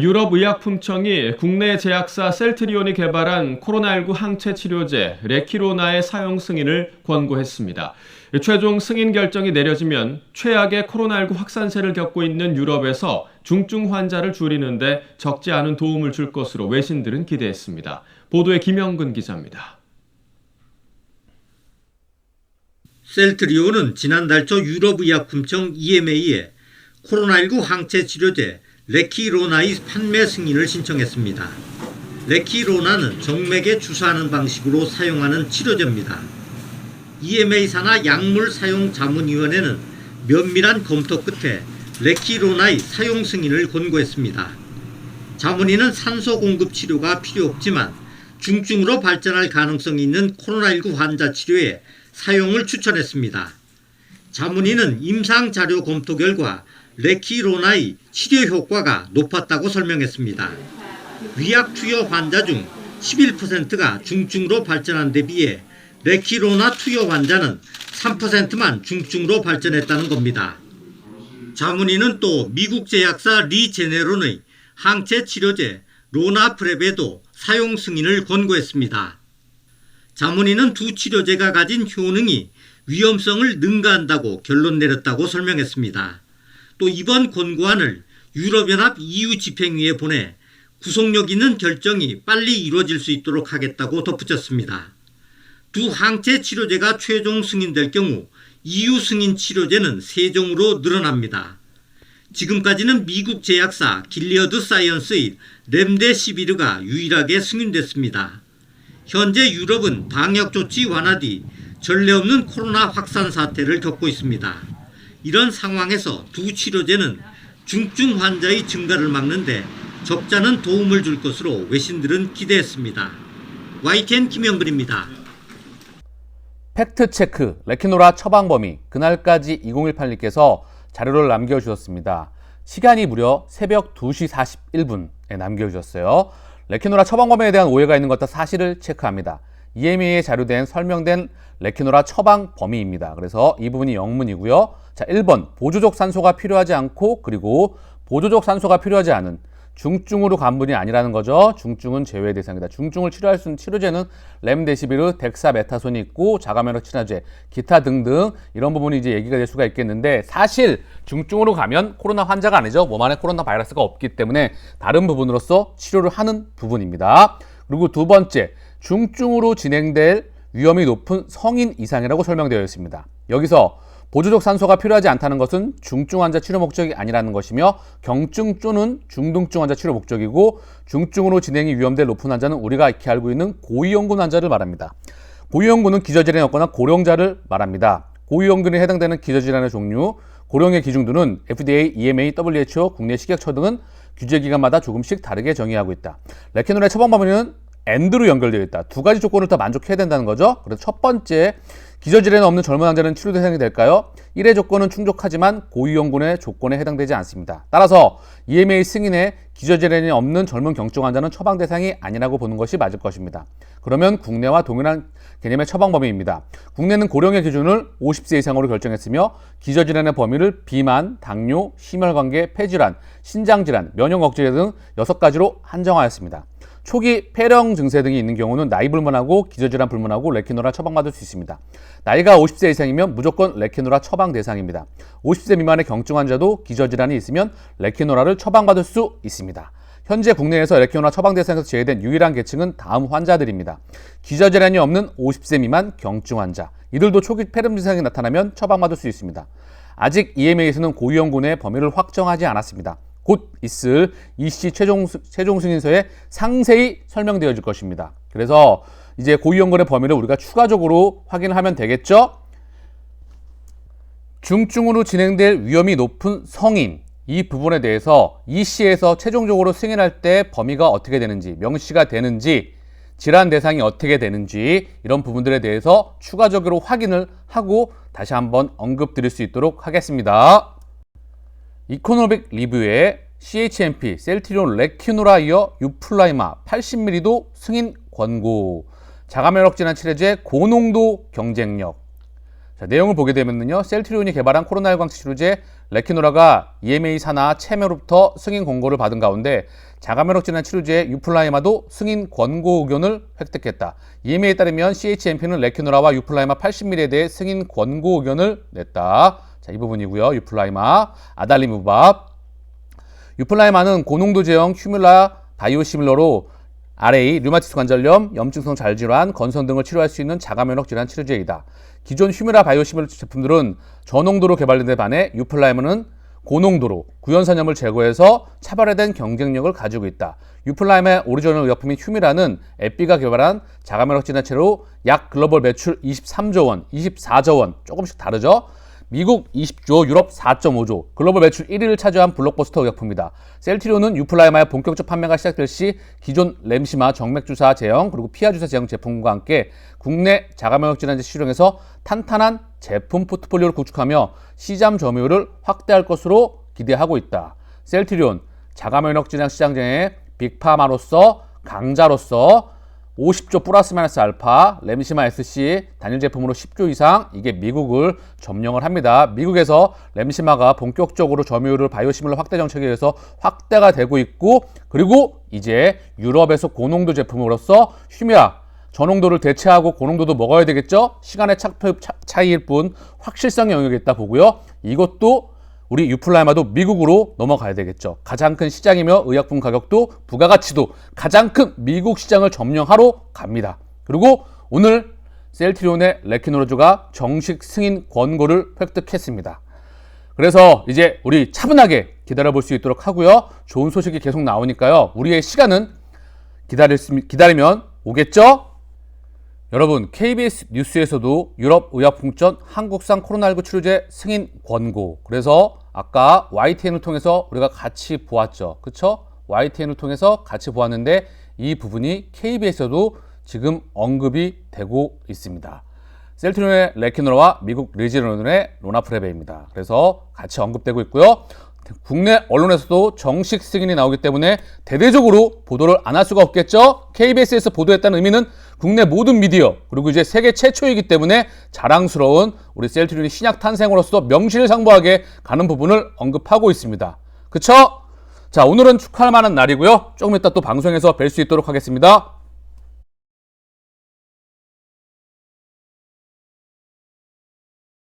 유럽의약품청이 국내 제약사 셀트리온이 개발한 코로나19 항체 치료제 레키로나의 사용 승인을 권고했습니다. 최종 승인 결정이 내려지면 최악의 코로나19 확산세를 겪고 있는 유럽에서 중증 환자를 줄이는데 적지 않은 도움을 줄 것으로 외신들은 기대했습니다. 보도에 김영근 기자입니다. 셀트리온은 지난달 초 유럽의약품청 EMA에 코로나19 항체 치료제 레키로나의 판매 승인을 신청했습니다. 레키로나는 정맥에 주사하는 방식으로 사용하는 치료제입니다. EMA 산하 약물 사용 자문위원회는 면밀한 검토 끝에 레키로나의 사용 승인을 권고했습니다. 자문위는 산소 공급 치료가 필요 없지만 중증으로 발전할 가능성이 있는 코로나19 환자 치료에 사용을 추천했습니다. 자문위는 임상 자료 검토 결과 레키로나의 치료 효과가 높았다고 설명했습니다. 위약 투여 환자 중 11%가 중증으로 발전한 데 비해 레키로나 투여 환자는 3%만 중증으로 발전했다는 겁니다. 자문위는 또 미국 제약사 리제네론의 항체 치료제 로나프랩에도 사용 승인을 권고했습니다. 자문위는 두 치료제가 가진 효능이 위험성을 능가한다고 결론 내렸다고 설명했습니다. 또 이번 권고안을 유럽연합 EU 집행위에 보내 구속력 있는 결정이 빨리 이루어질 수 있도록 하겠다고 덧붙였습니다. 두 항체 치료제가 최종 승인될 경우 EU 승인 치료제는 3종으로 늘어납니다. 지금까지는 미국 제약사 길리어드 사이언스의 렘데시비르가 유일하게 승인됐습니다. 현재 유럽은 방역 조치 완화 뒤 전례 없는 코로나 확산 사태를 겪고 있습니다. 이런 상황에서 두 치료제는 중증 환자의 증가를 막는데 적잖은 도움을 줄 것으로 외신들은 기대했습니다. YTN 김영근입니다. 팩트체크 레키노라 처방 범위 그날까지 2018님께서 자료를 남겨주셨습니다. 시간이 무려 새벽 2시 41분에 남겨주셨어요. 레키노라 처방 범위에 대한 오해가 있는 것과 사실을 체크합니다. EMA에 자료된 설명된 레키노라 처방 범위입니다. 그래서 이 부분이 영문이고요. 자, 1번 보조적 산소가 필요하지 않고 그리고 보조적 산소가 필요하지 않은 중증으로 간 분이 아니라는 거죠. 중증은 제외 대상이다. 중증을 치료할 수 있는 치료제는 렘데시비르, 덱사메타손이 있고 자가면역 친화제, 기타 등등 이런 부분이 이제 얘기가 될 수가 있겠는데 사실 중증으로 가면 코로나 환자가 아니죠. 몸 안에 코로나 바이러스가 없기 때문에 다른 부분으로서 치료를 하는 부분입니다. 그리고 두 번째, 중증으로 진행될 위험이 높은 성인 이상이라고 설명되어 있습니다. 여기서 보조적 산소가 필요하지 않다는 것은 중증 환자 치료 목적이 아니라는 것이며 경증 또는 중등증 환자 치료 목적이고 중증으로 진행이 위험될 높은 환자는 우리가 익히 알고 있는 고위험군 환자를 말합니다. 고위험군은 기저질환이 없거나 고령자를 말합니다. 고위험군에 해당되는 기저질환의 종류, 고령의 기준도는 FDA, EMA, WHO, 국내 식약처 등은 규제 기관마다 조금씩 다르게 정의하고 있다. 레케놀의 처방 범위는 엔드로 연결되어 있다. 두 가지 조건을 다 만족해야 된다는 거죠. 그래서 첫 번째, 기저질환이 없는 젊은 환자는 치료 대상이 될까요? 1회 조건은 충족하지만 고위험군의 조건에 해당되지 않습니다. 따라서 EMA 승인에 기저질환이 없는 젊은 경증 환자는 처방 대상이 아니라고 보는 것이 맞을 것입니다. 그러면 국내와 동일한 개념의 처방 범위입니다. 국내는 고령의 기준을 50세 이상으로 결정했으며 기저질환의 범위를 비만, 당뇨, 심혈관계, 폐질환, 신장질환, 면역 억제 등 6가지로 한정하였습니다. 초기 폐렴 증세 등이 있는 경우는 나이 불문하고 기저질환 불문하고 레키노라 처방받을 수 있습니다. 나이가 50세 이상이면 무조건 레키노라 처방 대상입니다. 50세 미만의 경증 환자도 기저질환이 있으면 레키노라를 처방받을 수 있습니다. 현재 국내에서 레키노라 처방 대상에서 제외된 유일한 계층은 다음 환자들입니다. 기저질환이 없는 50세 미만 경증 환자. 이들도 초기 폐렴 증상이 나타나면 처방받을 수 있습니다. 아직 EMA에서는 고위험군의 범위를 확정하지 않았습니다. 곧 있을 이씨 최종, 최종 승인서에 상세히 설명되어 질 것입니다. 그래서 이제 고위험군의 범위를 우리가 추가적으로 확인을 하면 되겠죠? 중증으로 진행될 위험이 높은 성인 이 부분에 대해서 이씨에서 최종적으로 승인할 때 범위가 어떻게 되는지 명시가 되는지 질환 대상이 어떻게 되는지 이런 부분들에 대해서 추가적으로 확인을 하고 다시 한번 언급 드릴 수 있도록 하겠습니다. 이코노믹 리뷰에 CHMP, 셀티리온 레키노라 이어 유플라이마 80ml도 승인 권고 자가면역 질환 치료제 고농도 경쟁력 자, 내용을 보게 되면요. 셀트리온이 개발한 코로나19 항체 치료제 레키노라가 EMA 산하 체매로부터 승인 권고를 받은 가운데 자가면역 질환 치료제 유플라이마도 승인 권고 의견을 획득했다. EMA에 따르면 CHMP는 레키노라와 유플라이마 80ml에 대해 승인 권고 의견을 냈다. 자, 이 부분이고요. 유플라이마, 아달리무밥. 유플라이마는 고농도 제형 휴뮬라 바이오시밀러로 RA, 류마티스 관절염, 염증성 잘질환, 건선 등을 치료할 수 있는 자가면역 질환 치료제이다. 기존 휴미라 바이오시밀러 제품들은 저농도로 개발된 데 반해 유플라이머는 고농도로 구연산염을 제거해서 차별화된 경쟁력을 가지고 있다. 유플라임의 오리지널 의약품인 휴미라는 에피가 개발한 자가면역 진화체로 약 글로벌 매출 23조 원, 24조 원, 조금씩 다르죠? 미국 20조, 유럽 4.5조, 글로벌 매출 1위를 차지한 블록버스터 의약품입니다. 셀트리온은 유플라이마의 본격적 판매가 시작될 시 기존 램시마 정맥주사 제형 그리고 피하주사 제형 제품과 함께 국내 자가면역 질환제 시중에서 탄탄한 제품 포트폴리오를 구축하며 시장 점유율을 확대할 것으로 기대하고 있다. 셀트리온 자가면역 질환 시장장의 빅파마로서 강자로서 50조 플러스 마이너스 알파, 램시마 SC 단일 제품으로 10조 이상 이게 미국을 점령을 합니다. 미국에서 램시마가 본격적으로 점유율을 바이오시밀러 확대 정책에 의해서 확대가 되고 있고 그리고 이제 유럽에서 고농도 제품으로서 휴미라 저농도를 대체하고 고농도도 먹어야 되겠죠? 시간의 차, 차, 차이일 뿐 확실성의 영역이 있다 보고요. 이것도 우리 유플라이마도 미국으로 넘어가야 되겠죠. 가장 큰 시장이며 의약품 가격도 부가가치도 가장 큰 미국 시장을 점령하러 갑니다. 그리고 오늘 셀트리온의 레키노로즈가 정식 승인 권고를 획득했습니다. 그래서 이제 우리 차분하게 기다려볼 수 있도록 하고요. 좋은 소식이 계속 나오니까요. 우리의 시간은 기다릴, 수- 기다리면 오겠죠? 여러분, KBS 뉴스에서도 유럽 의약품전 한국산 코로나19 치료제 승인 권고. 그래서 아까 YTN을 통해서 우리가 같이 보았죠. 그쵸? YTN을 통해서 같이 보았는데 이 부분이 KBS에서도 지금 언급이 되고 있습니다. 셀트리온의 레키노라와 미국 리지론의 로나프레베입니다. 그래서 같이 언급되고 있고요. 국내 언론에서도 정식 승인이 나오기 때문에 대대적으로 보도를 안 할 수가 없겠죠. KBS에서 보도했다는 의미는 국내 모든 미디어 그리고 이제 세계 최초이기 때문에 자랑스러운 우리 셀트리온의 신약 탄생으로서 명실상부하게 가는 부분을 언급하고 있습니다. 그쵸? 자 오늘은 축하할 만한 날이고요. 조금 이따 또 방송에서 뵐 수 있도록 하겠습니다.